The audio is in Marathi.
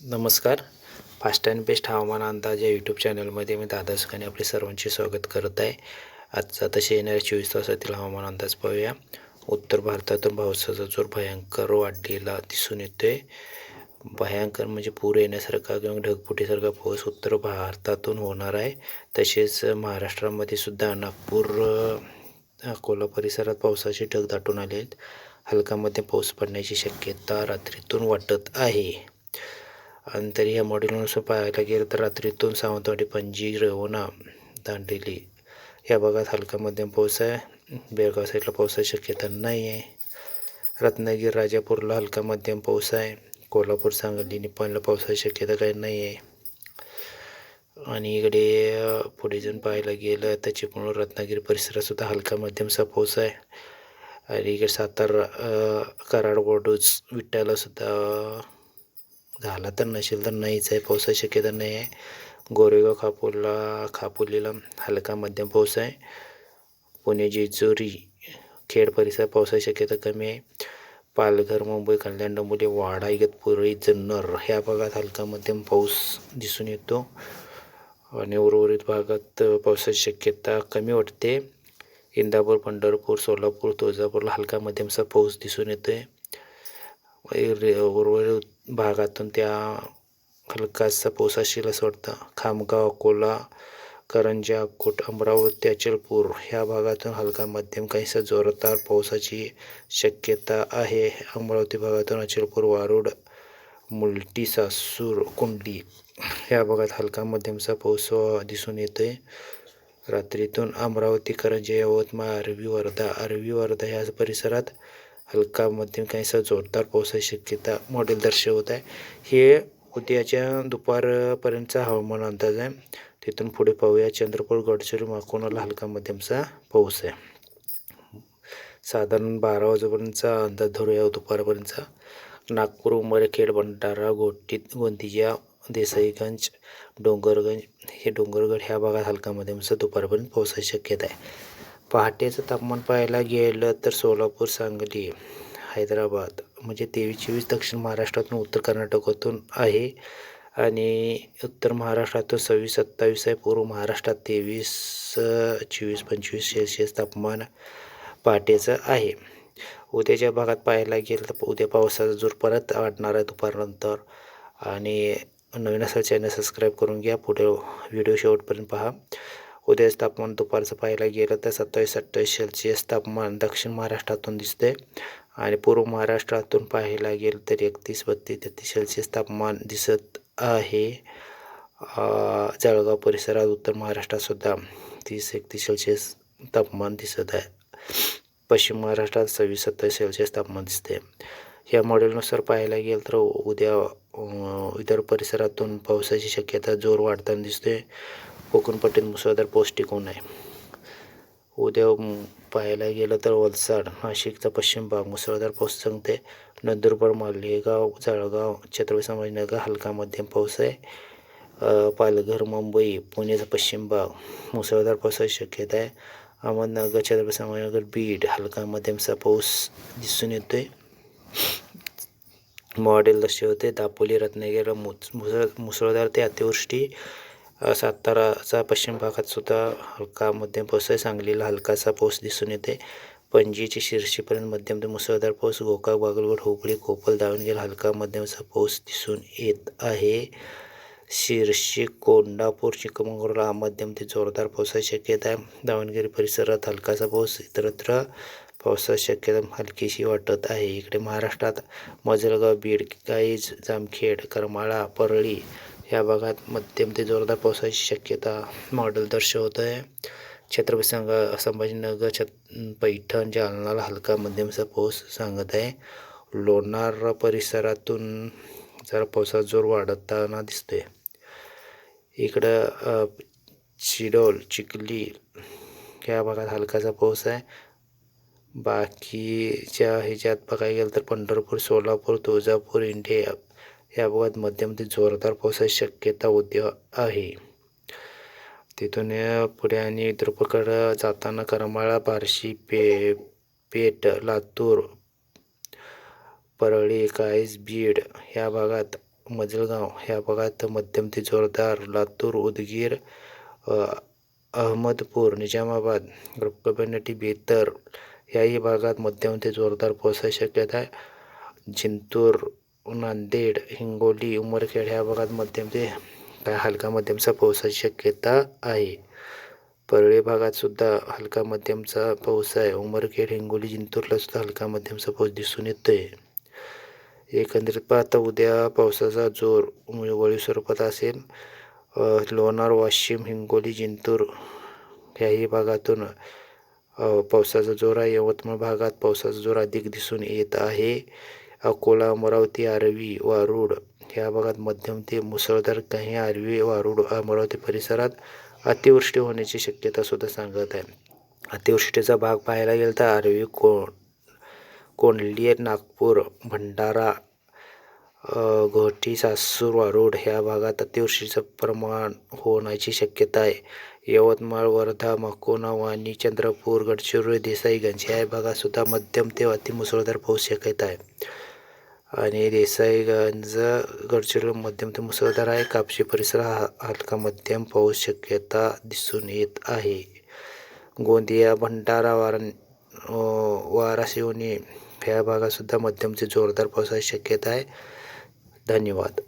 नमस्कार. फास्ट अँड बेस्ट हवामान अंदाज या यूट्यूब चॅनलमध्ये मी दादा सुखाने आपले सर्वांचे स्वागत करत आहे. आजचा तसे येणाऱ्या चोवीस तासातील हवामान अंदाज पाहूया. उत्तर भारतातून पावसाचा जोर भयंकर वाढलेला दिसून येतोय. भयंकर म्हणजे पूर येण्यासारखा किंवा ढगफुटीसारखा पाऊस उत्तर भारतातून होणार आहे. तसेच महाराष्ट्रामध्ये सुद्धा नागपूर अकोला परिसरात पावसाचे ढग दाटून आले आहेत हलकामध्ये पाऊस पडण्याची शक्यता रात्रीतून वाटत आहे. आणि तरी या मॉडेलनुसार पाहायला गेलं तर रात्रीतून सावंतवाडी पणजी रवणा दांडेली या भागात हलका मध्यम पाऊस आहे. बेळगाव साईडला पावसाची शक्यता नाही आहे रत्नागिरी राजापूरला हलका मध्यम पाऊस आहे. कोल्हापूर सांगली निपाणला पावसाची शक्यता काही नाही आहे आणि इकडे पुढे जाऊन पाहायला गेलं तर चिपळूण रत्नागिरी परिसरातसुद्धा हलका मध्यमचा पाऊस आहे. आणि इकडे सातारा कराड वडूज विट्याला झाला तर नसेल तर नाहीच आहे पावसाची शक्यता नाही आहे. गोरेगाव खापोला खापोलीला हलका मध्यम पाऊस आहे. पुणे जेजुरी खेड परिसर पावसाची शक्यता कमी आहे. पालघर मुंबई कल्याण डोंबिवली वाडा इगतपुरी जुन्नर ह्या भागात हलका मध्यम पाऊस दिसून येतो. आणि उर्वरित भागात पावसाची शक्यता कमी वाटते. इंदापूर पंढरपूर सोलापूर तुळजापूरला हलका मध्यमचा पाऊस दिसून येतोय. आहे उर्वरित भागातून त्या हलकासा पाऊस असेल असं वाटतं खामगाव अकोला करंजा अकोट अमरावती अचलपूर ह्या भागातून हलका मध्यम काहीसा जोरदार पावसाची शक्यता आहे. अमरावती भागातून अचलपूर वारुड मुलटी सासूर कुंडली ह्या भागात हलका मध्यमचा पाऊस दिसून दिसून येतोय. रात्रीतून अमरावती करंजा यवतमाळ अरवी वर्धा अरवी वर्धा ह्या परिसरात हलका मध्यम काहीसा जोरदार पावसाची शक्यता मॉडेल दर्शवत आहे. हे उद्याच्या दुपारपर्यंतचा हवामान अंदाज आहे. तिथून पुढे पाहूया. चंद्रपूर गडचिरोली माकोणाला हलका मध्यमचा पाऊस आहे. साधारण बारा वाजेपर्यंतचा अंदाज धरूया दुपारपर्यंतचा. नागपूर उमरखेड भंडारा गोटी गोंदिया देसाईगंज डोंगरगंज हे डोंगरगड ह्या भागात हलका मध्यमचा दुपारपर्यंत पावसाची शक्यता आहे. पहाटेचं तापमान पाहायला गेलं तर सोलापूर सांगली हैदराबाद म्हणजे तेवीस चोवीस दक्षिण महाराष्ट्रातून उत्तर कर्नाटकातून आहे आणि उत्तर महाराष्ट्रातून सव्वीस सत्तावीस आहे. पूर्व महाराष्ट्रात तेवीस चोवीस पंचवीस सेल्सिअस तापमान पहाटेचं आहे. उद्याच्या भागात पाहायला गेलं तर उद्या पावसाचा जोर परत वाढणार आहे दुपारनंतर. आणि नवीन असा चॅनल सबस्क्राईब करून घ्या. पुढे व्हिडिओ शेवटपर्यंत पहा. उद्याच तापमान दुपारचं पाहायला गेलं तर सत्तावीस अठ्ठावीस सेल्सिअस तापमान दक्षिण महाराष्ट्रातून दिसते आणि पूर्व महाराष्ट्रातून पाहायला गेलं तर एकतीस बत्तीस तेहतीस सेल्सिअस तापमान दिसत आहे. जळगाव परिसरात उत्तर महाराष्ट्रातसुद्धा तीस एकतीस सेल्सिअस तापमान दिसत आहे. पश्चिम महाराष्ट्रात सव्वीस सत्तावीस सेल्सिअस तापमान दिसते या मॉडेलनुसार पाहायला गेलं तर उद्या इतर परिसरातून पावसाची शक्यता जोर वाढताना दिसते कोकणपट्टीत मुसळधार पाऊस टिकून आहे. उद्या पाहायला गेलं तर वलसाड नाशिकचा पश्चिम भाग. मुसळधार पाऊस सांगते. नंदुरबार मालेगाव जळगाव छत्रपती संभाजीनगर हलका मध्यम पाऊस आहे. पालघर मुंबई पुण्याचा पश्चिम भाग. मुसळधार पावसाची शक्यता आहे. अहमदनगर छत्रपती संभाजीनगर बीड हलका मध्यमचा पाऊस दिसून येतोय. मॉडेल दर्शवते दापोली रत्नागिरी मुस मुसळ मुसळधार ते अतिवृष्टी. साताराचा पश्चिम भागात सुद्धा हलका मध्यम पाऊस आहे. सांगलीला हलकासा पाऊस दिसून येते. पणजीचे शिर्शीपर्यंत मध्यम ते मुसळधार पाऊस गोकाक बागलकोट हुबळी कोपल दावणगेर हलका मध्यमचा पाऊस दिसून येत आहे. शिर्शी कोंडापूर चिकमंगळूरला मध्यम ते जोरदार पावसाची शक्यता आहे. दावणगिरी परिसरात हलकासा पाऊस इतरत्र पावसाची शक्यता हलकीशी वाटत आहे. इकडे महाराष्ट्रात मजलगाव बीड काईज जामखेड करमाळा परळी या भागात मध्यम ते जोरदार पावसाची शक्यता मॉडेल दर्शवत आहे छत्रपती संग संभाजीनगर छत पैठण जालनाला हलका मध्यमचा पाऊस सांगत आहे. लोणार परिसरातून जरा पावसाचा जोर वाढताना दिसतोय. इकडं चिडोल शिडोल चिखली या भागात हलकाचा पाऊस आहे. बाकीच्या ह्याच्यात बघायला गेलं तर पंढरपूर सोलापूर तुळजापूर इंडिया या भागात मध्यम ते जोरदार पावसाची शक्यता उद्या आहे. तिथून पुढे आणि इतरकडं जाताना करमाळा बार्शी पे पेठ लातूर परळी काळीस बीड ह्या भागात मजलगाव ह्या भागात मध्यम ते जोरदार लातूर उदगीर अहमदपूर निजामाबाद रुपकबनटी बेतर याही भागात मध्यम ते जोरदार पावसाची शक्यता आहे. जिंतूर नांदेड हिंगोली उमरखेड ह्या भागात मध्यम ते काय हलका मध्यमचा पावसाची शक्यता आहे. परळी भागात सुद्धा हलका मध्यमचा पाऊस आहे. उमरखेड हिंगोली जिंतूरला सुद्धा हलका मध्यमचा पाऊस दिसून येतोय. एकंदरीत पाहता उद्या पावसाचा जोर वळी स्वरूपात असेल. लोणार वाशिम हिंगोली जिंतूर ह्याही भागातून पावसाचा जोर आहे. यवतमाळ भागात पावसाचा जोर अधिक दिसून येत आहे. अकोला अमरावती आर्वी वारूड. ह्या भागात मध्यम ते मुसळधार काही आर्वी वारूड अमरावती परिसरात अतिवृष्टी होण्याची शक्यता सुद्धा सांगत आहे. अतिवृष्टीचा भाग पाहायला गेला तर आर्वी को कोंडली नागपूर भंडारा घोटी सासूर वारूड ह्या भागात अतिवृष्टीचं प्रमाण होण्याची शक्यता आहे. यवतमाळ वर्धा मकोना वाणी चंद्रपूर गडचिरोली देसाईगंज ह्या भागात सुद्धा मध्यम ते अतिमुसळधार पाऊस शक्यता आहे. आणि देसाईगंज गडचिरोली मध्यम ते मुसळधार आहे. कापशी परिसर हा हलका मध्यम पाऊस शक्यता दिसून येत आहे. गोंदिया भंडारा वारण वाराशिवनी ह्या भागातसुद्धा मध्यम ते जोरदार पावसाची शक्यता आहे. धन्यवाद.